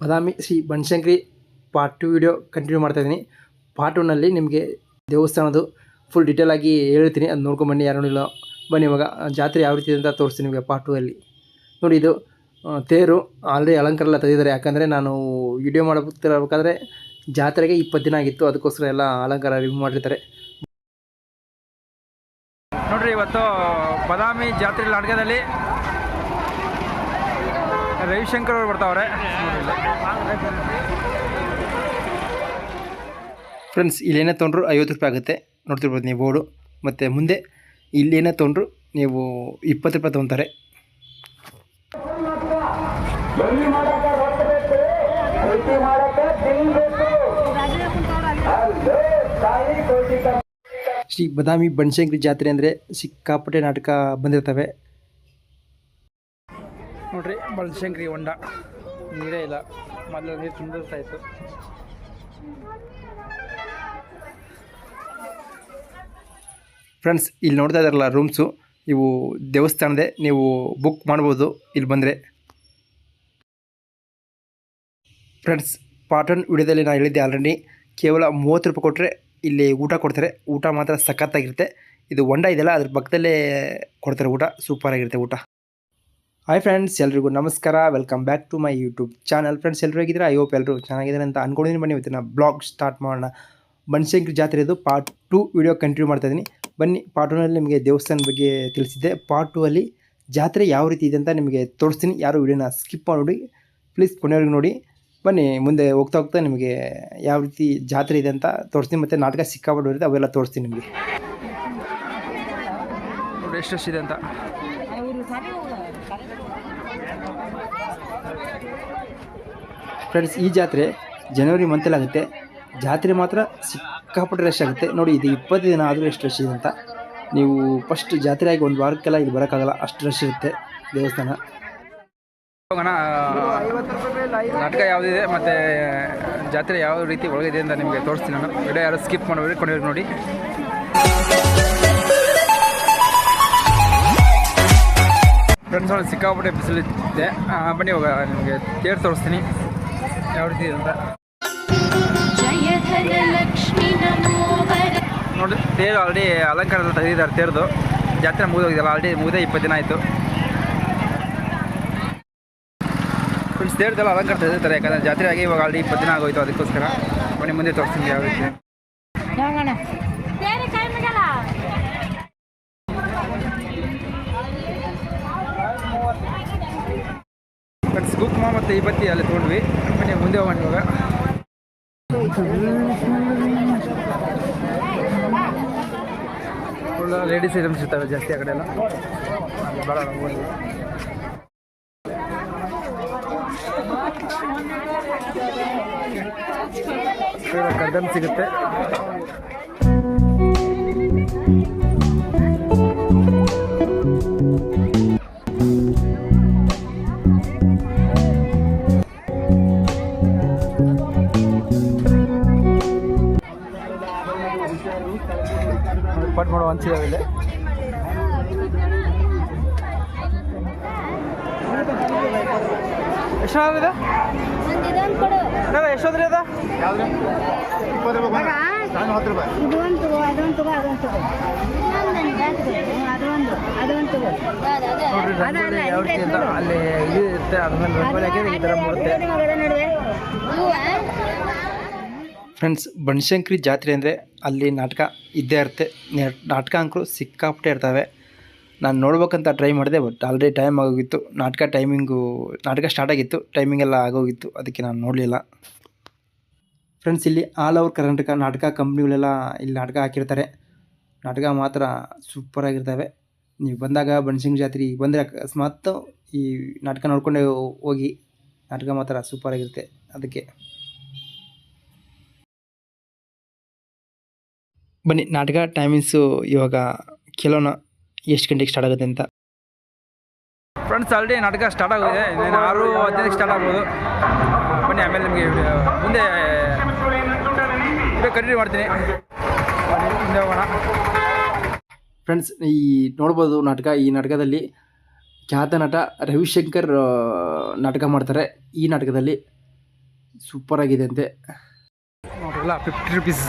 Badami, Shri Banashankari part two video continue ಮಾಡ್ತಾ ಇದ್ದೀನಿ. Part ಒನ್ನಲ್ಲಿ ನಿಮಗೆ ದೇವಸ್ಥಾನದ್ದು ಫುಲ್ ಡೀಟೇಲ್ ಆಗಿ ಹೇಳ್ತೀನಿ. ಅದು ನೋಡ್ಕೊಂಬನ್ನಿ ಯಾರೂ ಇಲ್ಲ ಬನ್ನಿ ಇವಾಗ ಜಾತ್ರೆ ಯಾವ ರೀತಿ ಅಂತ ತೋರಿಸ್ತೀನಿ ನಿಮಗೆ ಪಾರ್ಟ್ ಟೂ ಅಲ್ಲಿ. ನೋಡಿ ಇದು ತೇರು ಆಲ್ರೆಡಿ ಅಲಂಕಾರ ಎಲ್ಲ ತೆಗೆದಿದ್ದಾರೆ. ಯಾಕಂದರೆ ನಾನು ವಿಡಿಯೋ ಮಾಡಬೇಕಾದ್ರೆ ಜಾತ್ರೆಗೆ ಇಪ್ಪತ್ತು ದಿನ ಆಗಿತ್ತು. ಅದಕ್ಕೋಸ್ಕರ ಎಲ್ಲ ಅಲಂಕಾರ ರಿಮೂವ್ ಮಾಡಿರ್ತಾರೆ. ನೋಡ್ರಿ, ಇವತ್ತು ಬದಾಮಿ ಜಾತ್ರೆ ನಾಟಕದಲ್ಲಿ ರವಿಶಂಕರ್ ಅವರು ಬರ್ತಾವ್ರೆ. ಫ್ರೆಂಡ್ಸ್ ಇಲ್ಲೇನೇ ತೊಗೊಂಡ್ರು ಐವತ್ತು ರೂಪಾಯಿ ಆಗುತ್ತೆ. ನೋಡ್ತಿರ್ಬೋದು ನೀವು ಬೋರ್ಡು ಮತ್ತು ಮುಂದೆ ಇಲ್ಲೇನೇ ತೊಗೊಂಡ್ರು ನೀವು ಇಪ್ಪತ್ತು ರೂಪಾಯಿ ತೊಗೊತಾರೆ ಶ್ರೀ ಬದಾಮಿ ಬನಶಂಕರಿ ಜಾತ್ರೆ ಅಂದರೆ ಸಿಕ್ಕಾಪಟ್ಟೆ ನಾಟಕ ಬಂದಿರ್ತವೆ. ನೋಡ್ರಿ ಬನಶಂಕರಿ ಹೊಂಡ. ನೀರೇ ಇಲ್ಲ. ಮೊದಲು ನೀರು ತುಂಬಿರ್ತಾ ಇತ್ತು. ಫ್ರೆಂಡ್ಸ್, ಇಲ್ಲಿ ನೋಡ್ತಾ ಇದ್ದಾರಲ್ಲ ರೂಮ್ಸು. ಇವು ದೇವಸ್ಥಾನದೇ. ನೀವು ಬುಕ್ ಮಾಡ್ಬೋದು. ಇಲ್ಲಿ ಬಂದರೆ. ಫ್ರೆಂಡ್ಸ್, ಪಾಟನ್ ವಿಡಿಯೋದಲ್ಲಿ ನಾನು ಹೇಳಿದ್ದೆ ಆಲ್ರೆಡಿ. ಕೇವಲ ಮೂವತ್ತು ರೂಪಾಯಿ ಕೊಟ್ಟರೆ ಇಲ್ಲಿ ಊಟ ಕೊಡ್ತಾರೆ. ಊಟ ಮಾತ್ರ ಸಖತ್ತಾಗಿರುತ್ತೆ. ಇದು ಹೊಂಡ ಇದೆಯಲ್ಲ, ಅದ್ರ ಪಕ್ಕದಲ್ಲೇ ಕೊಡ್ತಾರೆ ಊಟ. ಸೂಪರಾಗಿರುತ್ತೆ ಊಟ. ಹಾಯ್ ಫ್ರೆಂಡ್ಸ್ ಎಲ್ರಿಗೂ ನಮಸ್ಕಾರ. Welcome back to my YouTube channel friends ಎಲ್ಲರೂ ಹೇಗಿದ್ರೆ ಐ ಹೋಪ್ ಎಲ್ಲರೂ ಚೆನ್ನಾಗಿದ್ದಾರೆ ಅಂತ ಅಂದ್ಕೊಂಡಿದ್ದೀನಿ ಬನ್ನಿ, ಇವತ್ತಿನ ಬ್ಲಾಗ್ ಸ್ಟಾರ್ಟ್ ಮಾಡೋಣ. ಬನಶಂಕರಿ ಜಾತ್ರೆದು ಪಾರ್ಟ್ ಟು ವಿಡಿಯೋ ಕಂಟಿನ್ಯೂ ಮಾಡ್ತಾ ಇದ್ದೀನಿ. ಬನ್ನಿ ಪಾರ್ಟ್ ಒನಲ್ಲಿ ನಿಮಗೆ ದೇವಸ್ಥಾನ ಬಗ್ಗೆ ತಿಳಿಸಿದ್ದೆ. ಪಾರ್ಟ್ ಟು ಅಲ್ಲಿ ಜಾತ್ರೆ ಯಾವ ರೀತಿ ಇದೆ ಅಂತ ನಿಮಗೆ ತೋರಿಸ್ತೀನಿ. ಯಾರು ವಿಡಿಯೋನ ಸ್ಕಿಪ್ ಮಾಡಿ ಪ್ಲೀಸ್ ಕೊನೆಯವ್ರಿಗೆ ನೋಡಿ. ಬನ್ನಿ, ಮುಂದೆ ಹೋಗ್ತಾ ಹೋಗ್ತಾ ನಿಮಗೆ ಯಾವ ರೀತಿ ಜಾತ್ರೆ ಇದೆ ಅಂತ ತೋರಿಸ್ತೀನಿ. ಮತ್ತು ನಾಟಕ ಸಿಕ್ಕಾಪಟ್ಟು ಅವೆಲ್ಲ ತೋರಿಸ್ತೀನಿ ನಿಮಗೆ. ಎಷ್ಟು ಇದೆ ಅಂತ? ಫ್ರೆಂಡ್ಸ್ ಈ ಜಾತ್ರೆ ಜನವರಿ ಮಂತಲ್ಲಿ ಆಗುತ್ತೆ. ಜಾತ್ರೆ ಮಾತ್ರ ಸಿಕ್ಕಾಪಟ್ಟೆ ರಶ್ ಆಗುತ್ತೆ. ನೋಡಿ ಇದು ಇಪ್ಪತ್ತು ದಿನ ಆದರೂ ಎಷ್ಟು ರಶ್ ಇದೆ ಅಂತ. ನೀವು ಫಸ್ಟ್ ಜಾತ್ರೆ ಆಗಿ ಒಂದು ವಾರಕ್ಕೆಲ್ಲ ಇಲ್ಲಿ ಬರೋಕ್ಕಾಗಲ್ಲ. ಅಷ್ಟು ರಶ್ ಇರುತ್ತೆ ದೇವಸ್ಥಾನ. ಹೋಗೋಣ. ನಾಟಕ ಯಾವುದಿದೆ ಮತ್ತು ಜಾತ್ರೆ ಯಾವ ರೀತಿ ಒಳಗಿದೆ ಅಂತ ನಿಮಗೆ ತೋರಿಸ್ತೀನಿ ನಾನು. ವಿಡಿಯೋ ಯಾರು ಸ್ಕಿಪ್ ಮಾಡಿ ಕೊಂಡಿರೋ ನೋಡಿ. ಒಳಗೆ ಸಿಕ್ಕಾಪಟ್ಟೆ ಬಿಸಿಲಿದೆ. ಬನ್ನಿ ಇವಾಗ ನಿಮಗೆ ತೇರು ತೋರಿಸ್ತೀನಿ. ಯಾವ ರೀತಿ ಅಂತ. ನೋಡಿ, ತೇರು ಆಲ್ರೆಡಿ ಅಲಂಕಾರದಲ್ಲಿ ತೆಗೆದಿದ್ದಾರೆ ತೇರ್ದು. ಜಾತ್ರೆ ಮುಗಿದೋಗಿದೆಯಲ್ಲ ಆಲ್ರೆಡಿ ಮುಗಿದೇ ಇಪ್ಪತ್ತು ದಿನ ಆಯಿತು. ಫ್ರೆಂಡ್ಸ್ ತೇರ್ದೆಲ್ಲ ಅಲಂಕಾರ ತೆಗೆದಿರ್ತಾರೆ ಯಾಕಂದರೆ ಜಾತ್ರೆ ಆಗಿ ಇವಾಗ ಆಲ್ರೆಡಿ ಇಪ್ಪತ್ತು ದಿನ ಆಗೋಯ್ತು, ಅದಕ್ಕೋಸ್ಕರ. ಬನ್ನಿ, ಮುಂದೆ ತೋರಿಸ್ತೀನಿ ಯಾವ ರೀತಿ ಮತ್ತು ಈ ಬತ್ತಿ ಅಲ್ಲಿ ತೊಗೊಂಡ್ವಿ. ಮನೆ ಮುಂದೆ ಹೋಗೋಣ ಇವಾಗ. ಲೇಡೀಸ್ ಐಟಮ್ಸ್ ಇರ್ತವೆ ಜಾಸ್ತಿ ಆ ಕಡೆ ಎಲ್ಲ. ಇವಾಗ ಸಿಗುತ್ತೆ. ಅದೊಂದು ಮಾಡೋ ಅದೊಂದು ತಗೋ ಅದೊಂದು ಎಷ್ಟೋದ್ರಿ ಅಲ್ಲಿ ಇದು? ಇರುತ್ತೆ ಫ್ರೆಂಡ್ಸ್ ಬನಶಂಕರಿ ಜಾತ್ರೆ ಅಂದರೆ ಅಲ್ಲಿ ನಾಟಕ ಇದ್ದೇ ಇರುತ್ತೆ. ನಾಟಕ ಅಂಕರು ಸಿಕ್ಕಾಪಟ್ಟೆ ಇರ್ತವೆ. ನಾನು ನೋಡ್ಬೇಕಂತ ಟ್ರೈ ಮಾಡಿದೆ ಬಟ್ ಆಲ್ರೆಡಿ ಟೈಮ್ ಆಗೋಗಿತ್ತು. ನಾಟಕ ಟೈಮಿಂಗು ನಾಟಕ ಸ್ಟಾರ್ಟ್ ಆಗಿತ್ತು. ಟೈಮಿಂಗ್ ಎಲ್ಲ ಆಗೋಗಿತ್ತು. ಅದಕ್ಕೆ ನಾನು ನೋಡಲಿಲ್ಲ. ಫ್ರೆಂಡ್ಸ್ ಇಲ್ಲಿ ಆಲ್ ಓವರ್ ಕರ್ನಾಟಕ ನಾಟಕ ಕಂಪ್ನಿಗಳೆಲ್ಲ ಇಲ್ಲಿ ನಾಟಕ ಹಾಕಿರ್ತಾರೆ. ನಾಟಕ ಮಾತ್ರ ಸೂಪರಾಗಿರ್ತವೆ ನೀವು ಬಂದಾಗ ಬನ್ಸಿಂಗ್ ಜಾತ್ರೆ ಬಂದರೆ ಅಕಸ್ಮಾತ್ ಈ ನಾಟಕ ನೋಡ್ಕೊಂಡೇ ಹೋಗಿ ನಾಟಕ ಮಾತ್ರ ಸೂಪರಾಗಿರುತ್ತೆ ಅದಕ್ಕೆ ಬನ್ನಿ ನಾಟಕ ಟೈಮಿಂಗ್ಸು ಇವಾಗ ಕೆಲವನ್ನ ಎಷ್ಟು ಗಂಟೆಗೆ ಸ್ಟಾರ್ಟ್ ಆಗುತ್ತೆ ಅಂತ. ಫ್ರೆಂಡ್ಸ್ ಆಲ್ರೆಡಿ ನಾಟಕ ಸ್ಟಾರ್ಟ್ ಆಗಿದೆ ಇನ್ನೇನು ಆರು ಹದಿನೈದು ಸ್ಟಾರ್ಟ್ ಆಗ್ಬೋದು. ಬನ್ನಿ ಆಮೇಲೆ ನಿಮಗೆ ಮುಂದೆ ಕಂಟಿನ್ಯೂ ಮಾಡ್ತೀನಿ. ಮುಂದೆ ಹೋಗೋಣ. ಫ್ರೆಂಡ್ಸ್ ಈ ನೋಡ್ಬೋದು ನಾಟಕ ಈ ನಾಟಕದಲ್ಲಿ ಖ್ಯಾತ ನಟ ರವಿಶಂಕರ್ ನಾಟಕ ಮಾಡ್ತಾರೆ. ಈ ನಾಟಕದಲ್ಲಿ ಸೂಪರಾಗಿದೆ ಅಂತೆ. ಫಿಫ್ಟಿ ರುಪೀಸ್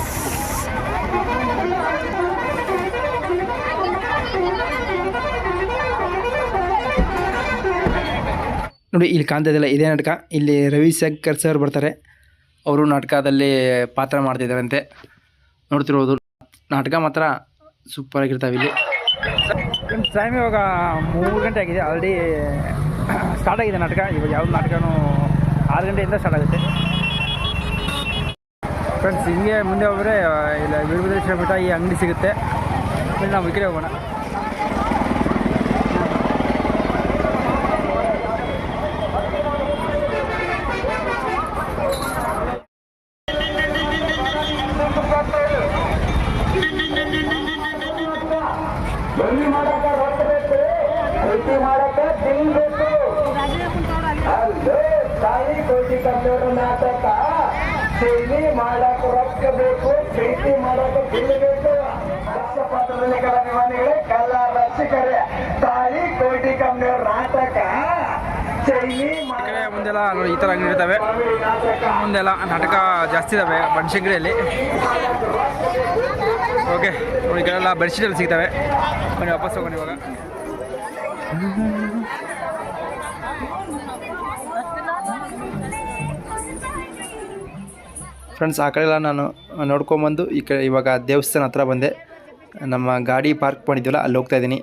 ನೋಡಿ, ಇಲ್ಲಿ ಕಾಣ್ತಾ ಇದೆ ನಾಟಕ. ಇಲ್ಲಿ ರವಿಶಂಕರ್ ಸರ್ ಬರ್ತಾರೆ. ಅವರು ನಾಟಕದಲ್ಲಿ ಪಾತ್ರ ಮಾಡ್ತಿದ್ದಾರಂತೆ. ನೋಡ್ತಿರ್ಬೋದು, ನಾಟಕ ಮಾತ್ರ ಸೂಪರಾಗಿರ್ತಾವೆ ಇಲ್ಲಿ. ಟೈಮ್ ಇವಾಗ ಮೂರು ಗಂಟೆ ಆಗಿದೆ. ಆಲ್ರೆಡಿ ಸ್ಟಾರ್ಟ್ ಆಗಿದೆ ನಾಟಕ. ಇವಾಗ ಯಾವ ನಾಟಕನೂ ಆರು ಗಂಟೆಯಿಂದ ಸ್ಟಾರ್ಟ್ ಆಗುತ್ತೆ. ಫ್ರೆಂಡ್ಸ್ ಹಿಂಗೆ ಮುಂದೆ ಹೋದರೆ ಇಲ್ಲ ವೀರಭದ್ರೇಶ್ವರ ಬೆಟ್ಟ ಈ ಅಂಗಡಿ ಸಿಗುತ್ತೆ. ಆಮೇಲೆ ನಾವು ಈ ಕಡೆ ಹೋಗೋಣ ಕಂಪ್ಯೂಟರ್ ಮಾಡಕ ರೊಕ್ಕ ಅಲ್ಲೇ ತಾಯಿ, ಕೋಟಿ ನಾಟಕ. ಮುಂದೆಲ್ಲ ಈ ಥರ ಅಂಗಡಿ ಮುಂದೆಲ್ಲ ನಾಟಕ ಜಾಸ್ತಿ ಇದ್ದಾವೆ ಬನಶಂಕರಿಯಲ್ಲಿ ಓಕೆ ಈ ಕಡೆಲ್ಲ ಬೆಡ್ಶೀಟಲ್ಲಿ ಸಿಗ್ತವೆ. ಬನ್ನಿ, ವಾಪಸ್ ಹೋಗೋಣ ಇವಾಗ. ಫ್ರೆಂಡ್ಸ್ ಆ ಕಡೆ ಎಲ್ಲ ನಾನು ನೋಡ್ಕೊಂಬಂದು ಈ ಕಡೆ ಇವಾಗ ದೇವಸ್ಥಾನ ಹತ್ರ ಬಂದೆ. ನಮ್ಮ ಗಾಡಿ ಪಾರ್ಕ್ ಮಾಡಿದ್ವಲ್ಲ ಅಲ್ಲಿ ಹೋಗ್ತಾ ಇದ್ದೀನಿ.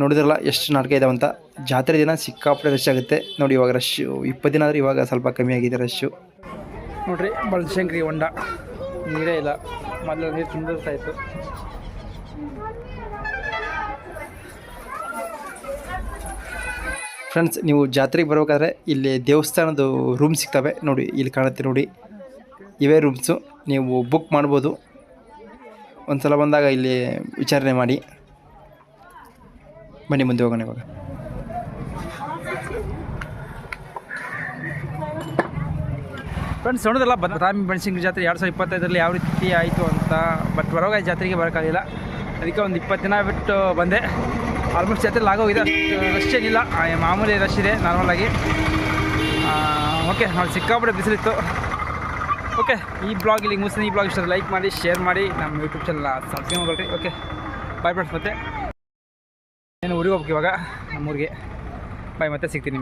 ನೋಡಿದ್ರಲ್ಲ ಎಷ್ಟು ನಾಟಕ ಇದಾವೆ ಅಂತ. ಜಾತ್ರೆ ದಿನ ಸಿಕ್ಕಾಪಟ್ಟೆ ರಶ್ ಆಗುತ್ತೆ. ನೋಡಿ ಇವಾಗ ರಶ್ಶು ಇಪ್ಪತ್ತು ದಿನ ಆದರೆ ಇವಾಗ ಸ್ವಲ್ಪ ಕಮ್ಮಿ ಆಗಿದೆ ರಶ್ಶು ನೋಡ್ರಿ ಬಲಶಂಕರಿ ಹೊಂಡ. ನೀರೇ ಇಲ್ಲ. ಮೊದಲು ನೀರು ತುಂಬಿಸ್ತಾ ಇತ್ತು. ಫ್ರೆಂಡ್ಸ್ ನೀವು ಜಾತ್ರೆಗೆ ಬರಬೇಕಾದ್ರೆ ಇಲ್ಲಿ ದೇವಸ್ಥಾನದ ರೂಮ್ ಸಿಗ್ತವೆ. ನೋಡಿ ಇಲ್ಲಿ ಕಾಣುತ್ತೆ ನೋಡಿ. ಇವೇ ರೂಮ್ಸು. ನೀವು ಬುಕ್ ಮಾಡ್ಬೋದು. ಒಂದು ಸಲ ಬಂದಾಗ ಇಲ್ಲಿ ವಿಚಾರಣೆ ಮಾಡಿ. ಬನ್ನಿ ಮುಂದೆ ಹೋಗೋಣ ಇವಾಗ. ಫ್ರೆಂಡ್ಸ್ ನೋಡೋದಲ್ಲ ಬದಾಮಿ ಬನಶಂಕರಿ ಜಾತ್ರೆ ಎರಡು ಸಾವಿರದ ಇಪ್ಪತ್ತೈದರಲ್ಲಿ ಯಾವ ರೀತಿ ಆಯಿತು ಅಂತ ಬಟ್ ಬರೋಗ ಜಾತ್ರೆಗೆ ಬರೋಕ್ಕಾಗಿಲ್ಲ ಅದಕ್ಕೆ ಒಂದು ಇಪ್ಪತ್ತು ದಿನ ಬಿಟ್ಟು ಬಂದೆ. ಆಲ್ಮೋಸ್ಟ್ ಜಾತ್ರೆ ಆಗೋಗಿದೆ ರಶ್ ಏನಿಲ್ಲ. ಮಾಮೂಲಿ ರಶ್ ಇದೆ ನಾರ್ಮಲಾಗಿ ಓಕೆ ನಾವು ಸಿಕ್ಕಾಪಟ್ಟೆ ಬಿಸಿಲಿತ್ತು. ಓಕೆ, ಈ ಬ್ಲಾಗ್ ಇಲ್ಲಿ ಮುಗಿಸ್ತೀನಿ. ಈ ಬ್ಲಾಗ್ ಇಷ್ಟ ಲೈಕ್ ಮಾಡಿ ಶೇರ್ ಮಾಡಿ. ನಮ್ಮ ಯೂಟ್ಯೂಬ್ ಚಾನಲ್ ಸಬ್ಸ್ಕ್ರೈಬ್ ಮಾಡ್ಕೊಳ್ರಿ. ಓಕೆ ಬಾಯ್ ಫ್ರೆಂಡ್ಸ್ ಮತ್ತೆ. ಏನು ಊರಿಗೆ ಹೋಗ್ಬೇಕು ಇವಾಗ? ನಮ್ಮೂರಿಗೆ ಬಾಯ್ ಮತ್ತೆ, ಸಿಗ್ತೀನಿ